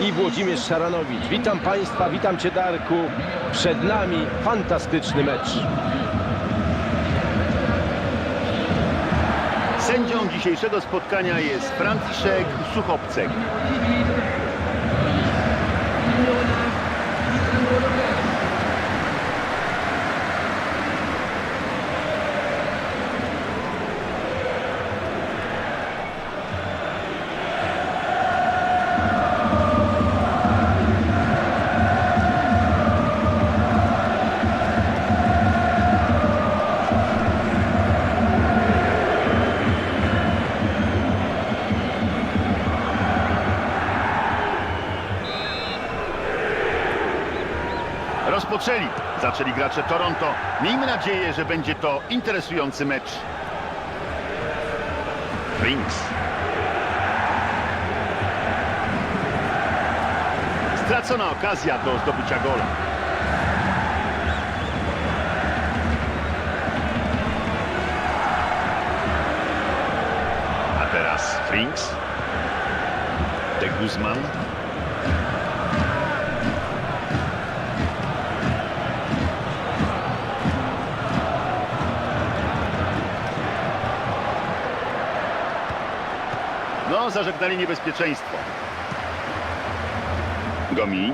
i Włodzimierz Szaranowicz. Witam Państwa, witam Cię Darku. Przed nami fantastyczny mecz. Sędzią dzisiejszego spotkania jest Franciszek Suchopcek. Rozpoczęli. Zaczęli gracze Toronto. Miejmy nadzieję, że będzie to interesujący mecz. Rings. Stracona okazja do zdobycia gola. A teraz Frings. De Guzman. Zażegnali niebezpieczeństwo. Gomi.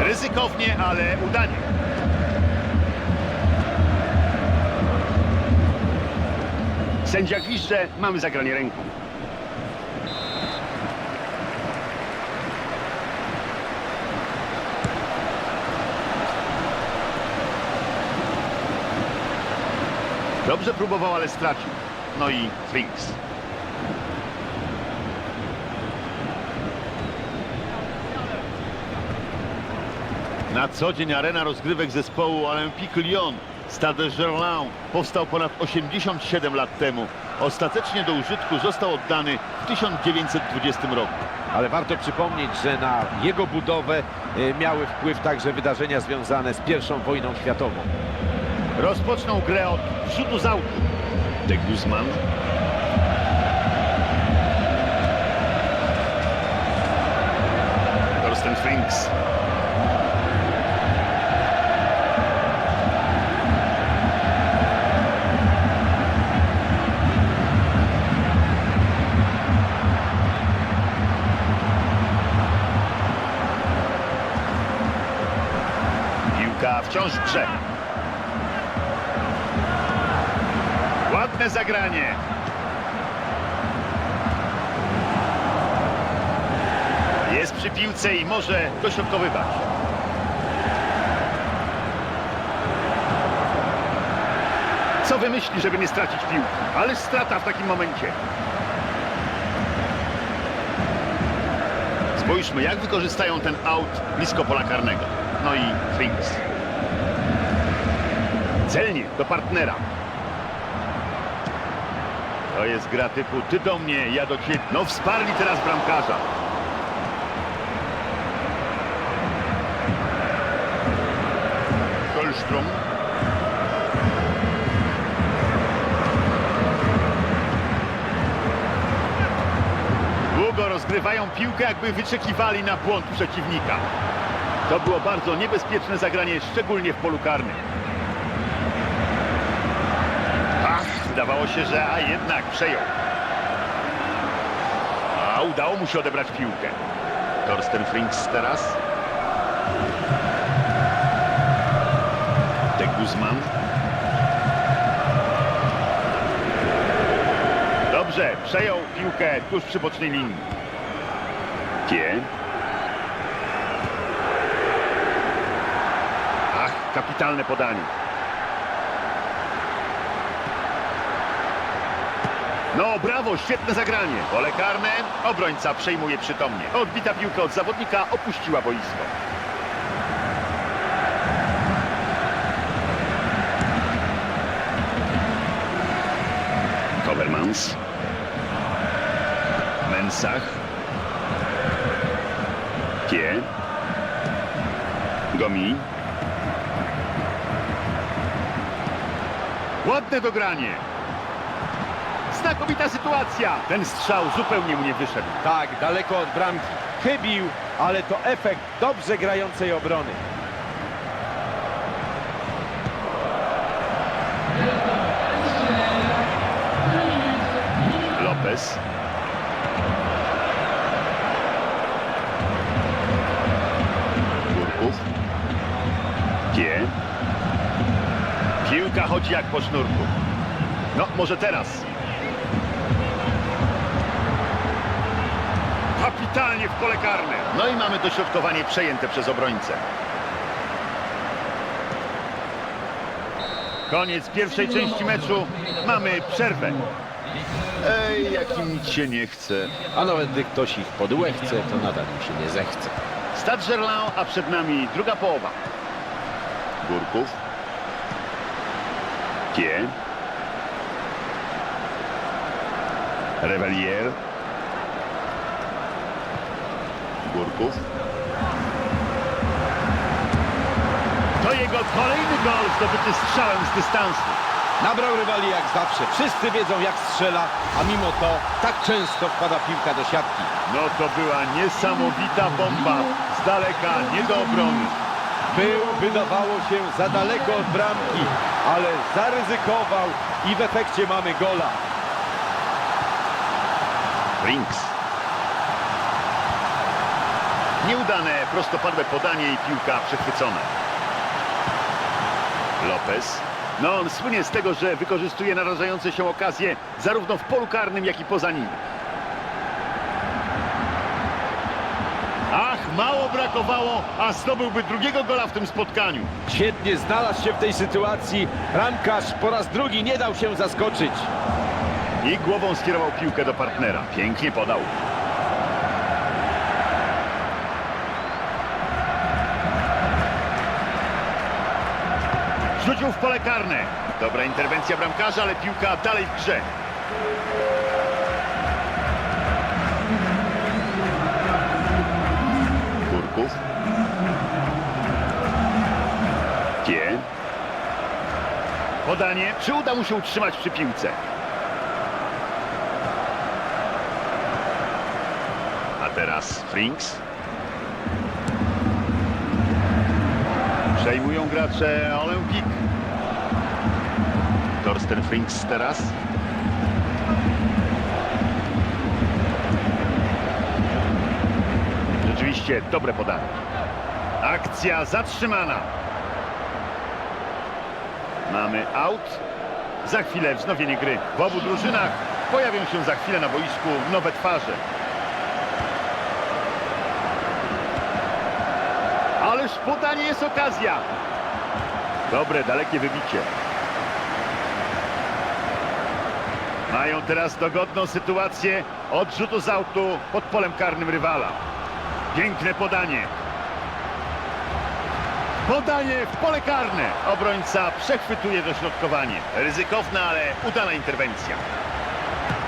Ryzykownie, ale udanie. Sędzia gwizdże, mamy zagranie ręką. Dobrze próbował, ale stracił. No i Frings. Na co dzień arena rozgrywek zespołu Olympique Lyon Stade Gerland powstał ponad 87 lat temu. Ostatecznie do użytku został oddany w 1920 roku. Ale warto przypomnieć, że na jego budowę y, miały wpływ także wydarzenia związane z I wojną światową. Rozpoczną grę od rzutu z autu. De Guzman. Torsten Frings. Piłka wciąż w. Ładne zagranie. Jest przy piłce i może dośrodkowywać. Co wymyśli, żeby nie stracić piłki? Ależ strata w takim momencie. Spójrzmy, jak wykorzystają ten aut blisko pola karnego. No i Frings. Celnie do partnera. To jest gra typu ty do mnie, ja do ciebie. No wsparli teraz bramkarza. Kolstrom. Długo rozgrywają piłkę, jakby wyczekiwali na błąd przeciwnika. To było bardzo niebezpieczne zagranie, szczególnie w polu karnym. Ach, wydawało się, że a jednak przejął. A udało mu się odebrać piłkę. Torsten Frings teraz. De Guzman. Dobrze, przejął piłkę tuż przy bocznej linii. Gie. Ach, kapitalne podanie. No brawo, świetne zagranie. Pole karne, obrońca przejmuje przytomnie. Odbita piłka od zawodnika opuściła boisko. Kobermans. Mensach. Kie. Gomi. Ładne dogranie. Zna Znakomita sytuacja. Ten strzał zupełnie mu nie wyszedł. Tak, daleko od bramki. Chybił, ale to efekt dobrze grającej obrony. Lopez. Górków. Gie. Piłka chodzi jak po sznurku. No, może teraz. Kapitalnie w pole karne. No i mamy dośrodkowanie przejęte przez obrońcę. Koniec pierwszej części meczu. Mamy przerwę. Ej, jakim nic się nie chce. A nawet gdy ktoś ich pod łeb chce, to nadal im się nie zechce. Stade Gerland, a przed nami druga połowa. Górków. Kie. Revelier. Górków. To jego kolejny gol zdobyty strzałem z dystansu. Nabrał rywali jak zawsze. Wszyscy wiedzą jak strzela, a mimo to tak często wpada piłka do siatki. No to była niesamowita bomba. Z daleka, nie do obrony. Był, wydawało się, za daleko od bramki, ale zaryzykował i w efekcie mamy gola. Brinks. Nieudane, prostopadłe podanie i piłka przechwycona. Lopez. No on słynie z tego, że wykorzystuje narażające się okazje zarówno w polu karnym, jak i poza nim. Ach, mało brakowało, a zdobyłby drugiego gola w tym spotkaniu. Świetnie znalazł się w tej sytuacji. Bramkarz po raz drugi nie dał się zaskoczyć. I głową skierował piłkę do partnera. Pięknie podał. Rzucił w pole karne. Dobra interwencja bramkarza, ale piłka dalej w grze. Kurków. Kie. Podanie. Czy uda mu się utrzymać przy piłce? A teraz Frinks. Przejmują gracze Olympic. Torsten Frinks teraz. Rzeczywiście dobre podanie. Akcja zatrzymana. Mamy out. Za chwilę wznowienie gry. W obu drużynach pojawią się za chwilę na boisku nowe twarze. Ależ podanie jest okazja. Dobre, dalekie wybicie. Mają teraz dogodną sytuację odrzutu z autu pod polem karnym rywala. Piękne podanie. Podanie w pole karne. Obrońca przechwytuje dośrodkowanie. Ryzykowna, ale udana interwencja.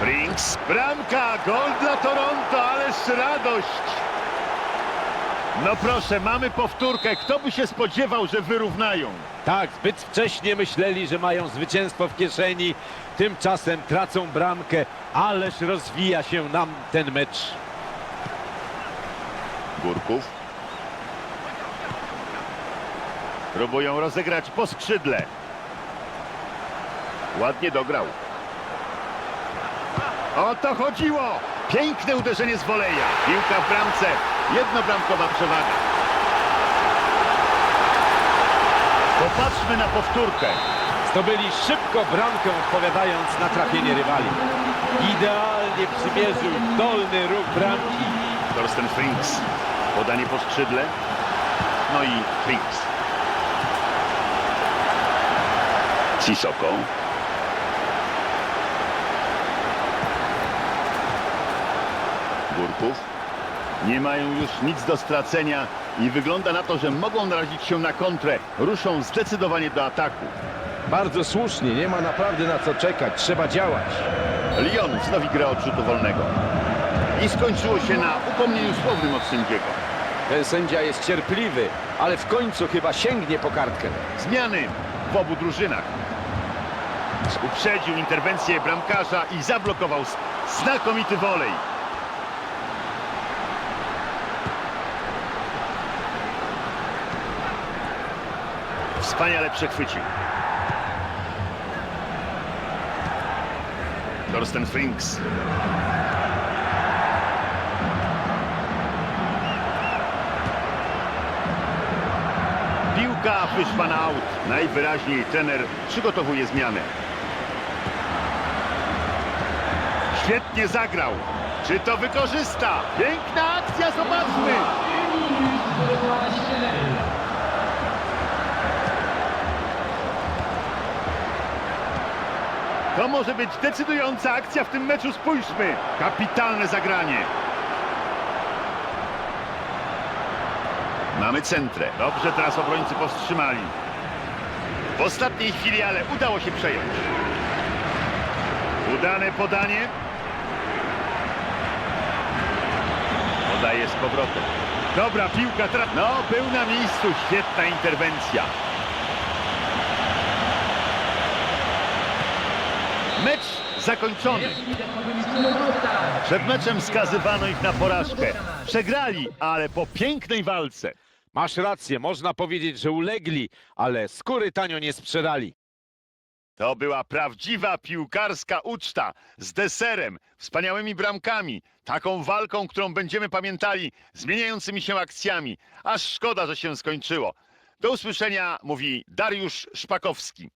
Brinks. Bramka. Gol dla Toronto. Ależ radość. No proszę, mamy powtórkę. Kto by się spodziewał, że wyrównają? Tak, zbyt wcześnie myśleli, że mają zwycięstwo w kieszeni. Tymczasem tracą bramkę, ależ rozwija się nam ten mecz. Górków. Próbują rozegrać po skrzydle. Ładnie dograł. O to chodziło! Piękne uderzenie z woleja. Piłka w bramce. Jednobramkowa przewaga. Popatrzmy na powtórkę. Zdobyli szybko bramkę, odpowiadając na trafienie rywali. Idealnie przymierzył dolny róg bramki. Torsten Frings. Podanie po skrzydle. No i Frings. Sisoko. Górków. Nie mają już nic do stracenia i wygląda na to, że mogą narazić się na kontrę. Ruszą zdecydowanie do ataku. Bardzo słusznie, nie ma naprawdę na co czekać, trzeba działać. Lyon wznowi grę od rzutu wolnego. I skończyło się na upomnieniu słownym od sędziego. Ten sędzia jest cierpliwy, ale w końcu chyba sięgnie po kartkę. Zmiany w obu drużynach. Uprzedził interwencję bramkarza i zablokował znakomity wolej. Wspaniale przechwycił. Torsten Frings. Piłka wyszła na aut. Najwyraźniej trener przygotowuje zmianę. Świetnie zagrał. Czy to wykorzysta? Piękna akcja, zobaczmy! To może być decydująca akcja w tym meczu, spójrzmy. Kapitalne zagranie. Mamy centrę. Dobrze teraz obrońcy powstrzymali. W ostatniej chwili, ale udało się przejąć. Udane podanie. Podaje z powrotem. Dobra piłka teraz. No, był na miejscu. Świetna interwencja. Mecz zakończony. Przed meczem skazywano ich na porażkę. Przegrali, ale po pięknej walce. Masz rację, można powiedzieć, że ulegli, ale skóry tanio nie sprzedali. To była prawdziwa piłkarska uczta z deserem, wspaniałymi bramkami, taką walką, którą będziemy pamiętali, zmieniającymi się akcjami. Aż szkoda, że się skończyło. Do usłyszenia mówi Dariusz Szpakowski.